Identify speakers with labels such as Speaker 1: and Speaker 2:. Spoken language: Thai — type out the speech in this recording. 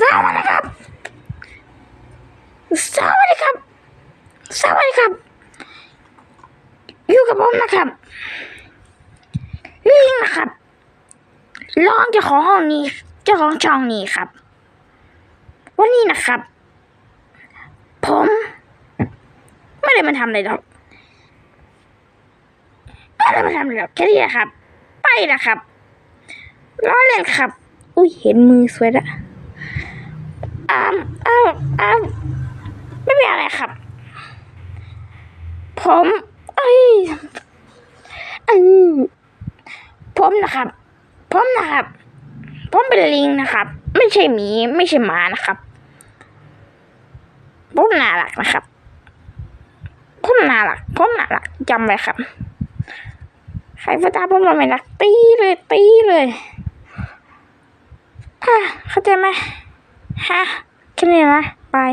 Speaker 1: สวัสดีครับ สวัสดีครับ สวัสดีครับ อยู่กับผมนะครับลิงนะครับลองเจ้าของห้องนี้ เจ้าของช่องนี้ครับ วันนี้นะครับ ผม ไม่ได้มาทำอะไรหรอก ไม่ได้มาทำอะไรหรอกแค่นี้แหละครับ ไปนะครับล้อเล่นครับ อุ้ยเห็นมือสวยละ อ้ามอ้าวอ้าวไม่เป็นอะไรครับ ผมเอ้ยเออผมนะครับ ผมนะครับ ผมเป็นลิงนะครับ ไม่ใช่หมี ไม่ใช่หมานะครับ ผมน่ารักนะครับ ผมน่ารัก ผมน่ารักจำไว้ครับ ใครพูดตาผมมาไม่รักตีเลยตีเลยฮะเข้าใจไหม ฮะแค่นี้นะบาย